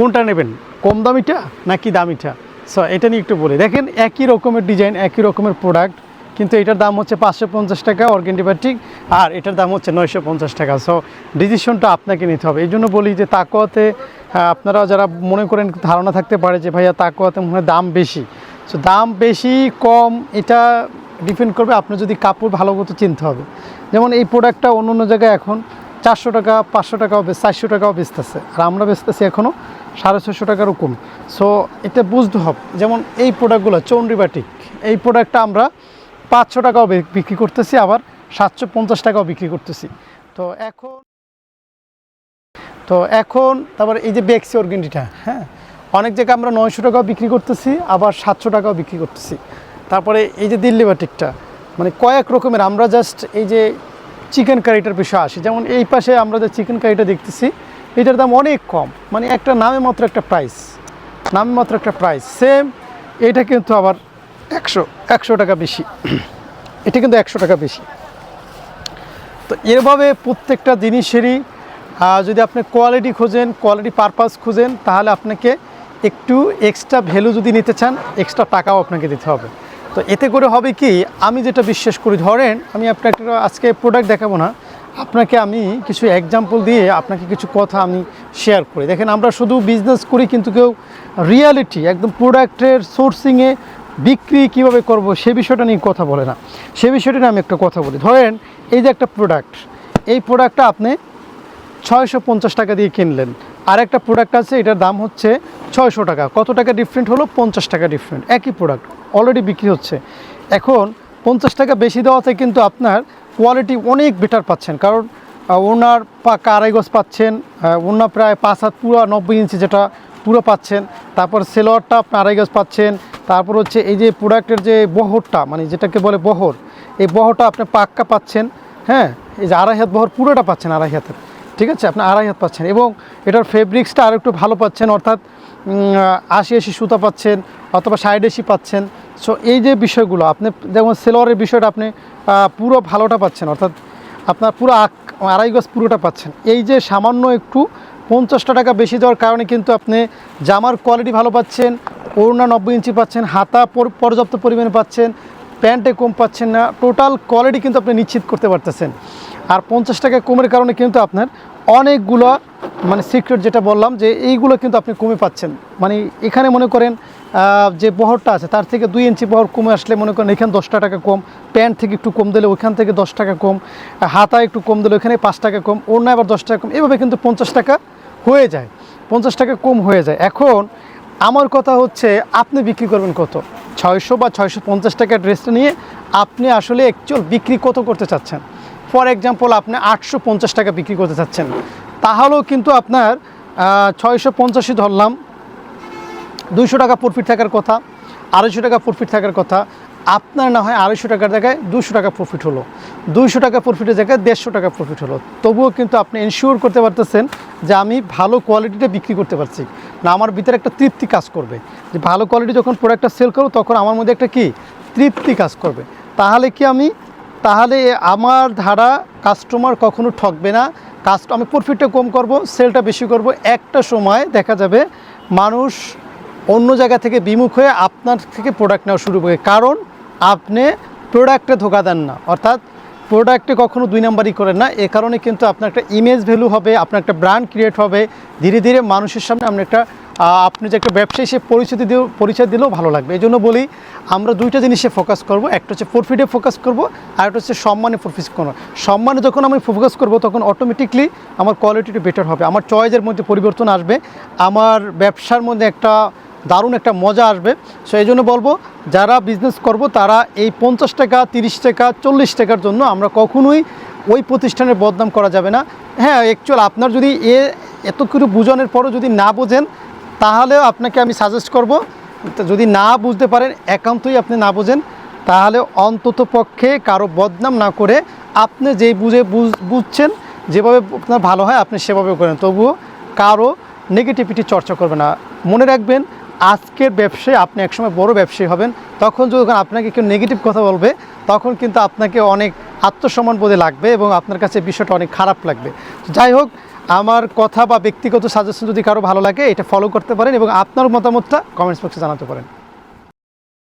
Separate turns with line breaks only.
কোনটা নেবেন? কম দামিটা নাকি দামিটা? সো এটা নিয়ে একটু বলি। দেখেন, একই রকমের ডিজাইন একই রকমের প্রোডাক্ট কিন্তু এটার দাম হচ্ছে পাঁচশো পঞ্চাশ টাকা অর্গেন্টিবায়োটিক আর এটার দাম হচ্ছে নয়শো পঞ্চাশ টাকা। সো ডিসিশনটা আপনাকে নিতে হবে। এই জন্য বলি যে তাকোয়াতে আপনারা যারা মনে করেন ধারণা থাকতে পারে যে, ভাইয়া তাকোয়াতে মনে হয় দাম বেশি। সো দাম বেশি, কম, এটা ডিপেন্ড করবে। আপনি যদি কাপড় ভালো মতো চিনতে হবে। যেমন এই প্রোডাক্টটা অন্য অন্য জায়গায় এখন চারশো টাকা, পাঁচশো টাকাও চারশো টাকাও বেচতেছে। আর আমরা বেচতেছি এখনও সাড়ে ছশো টাকারও কম সো এটা বুঝতে হবে, যেমন এই প্রোডাক্টগুলো চৌন্ডিবাটিক এই প্রোডাক্টটা আমরা পাঁচশো টাকাও বিক্রি করতেছি, আবার সাতশো পঞ্চাশ টাকাও বিক্রি করতেছি। তো এখন তো এখন, তারপর এই যে বেক্সি অর্গেন্ডিটা হ্যাঁ? অনেক জায়গায় আমরা নয়শো টাকাও বিক্রি করতেছি, আবার সাতশো টাকাও বিক্রি করতেছি। তারপরে এই যে দিল্লি বাটিকটা মানে কয়েক রকমের, আমরা জাস্ট এই যে চিকেন কারিটার বিষয়ে আসি। যেমন এই পাশে আমরা যে চিকেন কারিটা দেখতেছি এটার দাম অনেক কম। মানে একটা নামে মাত্র একটা প্রাইস নামে মাত্র একটা প্রাইস সেম এটা কিন্তু আবার একশো একশো টাকা বেশি। এটা কিন্তু একশো টাকা বেশি। তো এভাবে প্রত্যেকটা জিনিসেরই যদি আপনি কোয়ালিটি খোঁজেন কোয়ালিটি পারপাস খুঁজেন, তাহলে আপনাকে একটু এক্সট্রা ভ্যালু যদি নিতে চান এক্সট্রা টাকাও আপনাকে দিতে হবে। তো এতে করে হবে কি, আমি যেটা বিশ্বাস করি, ধরেন আমি আপনাকে আজকে প্রোডাক্ট দেখাবো না আপনাকে আমি কিছু এক্সাম্পল দিয়ে আপনাকে কিছু কথা আমি শেয়ার করি। দেখেন, আমরা শুধু বিজনেস করি, কিন্তু কেউ রিয়ালিটি একদম প্রোডাক্টের সোর্সিংয়ে বিক্রি কীভাবে করব, সে বিষয়টা নিয়ে কথা বলে না। সে বিষয়টা নিয়ে আমি একটা কথা বলি। ধরেন, এই যে একটা প্রোডাক্ট এই প্রোডাক্টটা আপনি ছয়শো পঞ্চাশ টাকা দিয়ে কিনলেন। আর একটা প্রোডাক্ট আছে, এটার দাম হচ্ছে ছয়শো টাকা। কত টাকা ডিফারেন্ট হলো? পঞ্চাশ টাকা ডিফারেন্ট একই প্রোডাক্ট অলরেডি বিক্রি হচ্ছে। এখন পঞ্চাশ টাকা বেশি দেওয়াতে কিন্তু আপনার কোয়ালিটি অনেক বেটার পাচ্ছেন। কারণ ওনার পাকা আড়াই গজ পাচ্ছেন ওনার প্রায় পাঁচ হাত পুরো নব্বই ইঞ্চি যেটা পুরো পাচ্ছেন। তারপর সেলোয়ারটা আপনি আড়াই গজ পাচ্ছেন। তারপর হচ্ছে এই যে প্রোডাক্টের যে বহরটা মানে যেটাকে বলে বহর, এই বহরটা আপনি পাক্কা পাচ্ছেন হ্যাঁ? এই যে আড়াই হাত বহর পুরোটা পাচ্ছেন আড়াই হাতের। ঠিক আছে? আপনি আড়াই হাত পাচ্ছেন এবং এটার ফেব্রিক্সটা আর একটু ভালো পাচ্ছেন, অর্থাৎ আশি আশি সুতা পাচ্ছেন অথবা সাইড এসি পাচ্ছেন। সো এই যে বিষয়গুলো, আপনি যেমন সেলোয়ারের বিষয়টা আপনি পুরো ভালোটা পাচ্ছেন, অর্থাৎ আপনার পুরো আড়াই গজ পুরোটা পাচ্ছেন। এই যে সামান্য একটু পঞ্চাশটা টাকা বেশি দেওয়ার কারণে কিন্তু আপনি জামার কোয়ালিটি ভালো পাচ্ছেন, ওড়না নব্বই ইঞ্চি পাচ্ছেন, হাতা পর্যাপ্ত পরিমাণে পাচ্ছেন প্যান্টে কম পাচ্ছেন না টোটাল কোয়ালিটি কিন্তু আপনি নিশ্চিত করতে পারতেছেন। আর পঞ্চাশ টাকা কমের কারণে কিন্তু আপনার অনেকগুলো মানে সিক্রেট যেটা বললাম যে এইগুলো কিন্তু আপনি কমে পাচ্ছেন। মানে এখানে মনে করেন যে বহরটা আছে তার থেকে দুই ইঞ্চি বহর কমে আসলে মনে করেন এখানে দশটা টাকা কম, প্যান্ট থেকে একটু কম দিলে ওইখান থেকে দশ টাকা কম, হাতা একটু কম দিলে ওইখানে পাঁচ টাকা কম অন্য আবার দশ টাকা কম, এভাবে কিন্তু পঞ্চাশ টাকা হয়ে যায়। পঞ্চাশ টাকা কম হয়ে যায়। এখন আমার কথা হচ্ছে, আপনি বিক্রি করবেন কত? ছয়শো বা ছয়শো পঞ্চাশ টাকার ড্রেসটা নিয়ে আপনি আসলে অ্যাকচুয়াল বিক্রি কত করতে চাচ্ছেন? ফর এক্সাম্পল আপনি আটশো পঞ্চাশ টাকা বিক্রি করতে চাচ্ছেন। তাহলেও কিন্তু আপনার ছয়শো পঞ্চাশই ধরলাম। দুইশো টাকা প্রফিট থাকার কথা, আড়াইশো টাকা প্রফিট থাকার কথা। আপনার না হয় আড়াইশো টাকার জায়গায় দুশো টাকা প্রফিট হলো। দুইশো টাকা প্রফিটের জায়গায় দেড়শো টাকা প্রফিট হলো। তবুও কিন্তু আপনি এনশিওর করতে পারতেছেন যে আমি ভালো কোয়ালিটিটা বিক্রি করতে পারছি। না, আমার ভিতরে একটা তৃপ্তি কাজ করবে। যে ভালো কোয়ালিটি যখন প্রোডাক্টটা সেল করব, তখন আমার মধ্যে একটা কি? তৃপ্তি কাজ করবে। তাহলে কি আমি? তাহলে আমার ধারা কাস্টমার কখনো ঠকবে না। কাস্ট আমি প্রফিটটা কম করব সেলটা বেশি করব। একটা সময় দেখা যাবে মানুষ অন্য জায়গা থেকে বিমুখ হয়ে আপনার থেকে প্রোডাক্ট নেওয়া শুরু করে। কারণ আপনি প্রোডাক্টে ধোকা দেন না। অর্থাৎ প্রোডাক্টে কখনো দুই নাম্বারই করেন না। এ কারণে কিন্তু আপনার একটা ইমেজ ভ্যালু হবে, আপনার একটা ব্র্যান্ড ক্রিয়েট হবে। ধীরে ধীরে মানুষের সামনে আপনি একটা আপনি যে একটা ব্যবসায়ী, সে পরিচয় দিয়েও পরিচয় দিলেও ভালো লাগবে। এই জন্য বলি, আমরা দুইটা জিনিসে ফোকাস করব। একটা হচ্ছে প্রফিটে ফোকাস করব, আর একটা হচ্ছে সম্মানে ফোকাস করব। সম্মানে যখন আমি ফোকাস করব, তখন অটোমেটিকলি আমার কোয়ালিটিটা বেটার হবে। আমার চয়েসের মধ্যে পরিবর্তন আসবে। আমার ব্যবসার মধ্যে একটা দারুণ একটা মজা আসবে। সো এই জন্য বলব, যারা বিজনেস করব, তারা এই পঞ্চাশ টাকা, তিরিশ টাকা, চল্লিশ টাকার জন্য আমরা কখনোই ওই প্রতিষ্ঠানের বদনাম করা যাবে না। হ্যাঁ অ্যাকচুয়াল আপনার যদি এ এত কিছু বোঝানোর পরও যদি না বোঝেন, তাহলেও আপনাকে আমি সাজেস্ট করব যদি না বুঝতে পারেন, একান্তই আপনি না বোঝেন, তাহলে অন্তত পক্ষে কারও বদনাম না করে আপনি যেই বুঝ- বুঝছেন, যেভাবে আপনার ভালো হয়, আপনি সেভাবে করেন। তবুও কারও নেগেটিভিটি চর্চা করবে না। মনে রাখবেন আজকের ব্যবসায়, আপনি একসময় বড় ব্যবসায়ী হবেন, তখন যখন আপনাকে কেউ নেগেটিভ কথা বলবে, তখন কিন্তু আপনাকে অনেক আত্মসম্মান বোধে লাগবে এবং আপনার কাছে বিষয়টা অনেক খারাপ লাগবে। যাই হোক, আমার কথা বা ব্যক্তিগত সাজেশন যদি কারও ভালো লাগে, এটা ফলো করতে পারেন এবং আপনার মতামতটা কমেন্টস বক্সে জানাতে পারেন।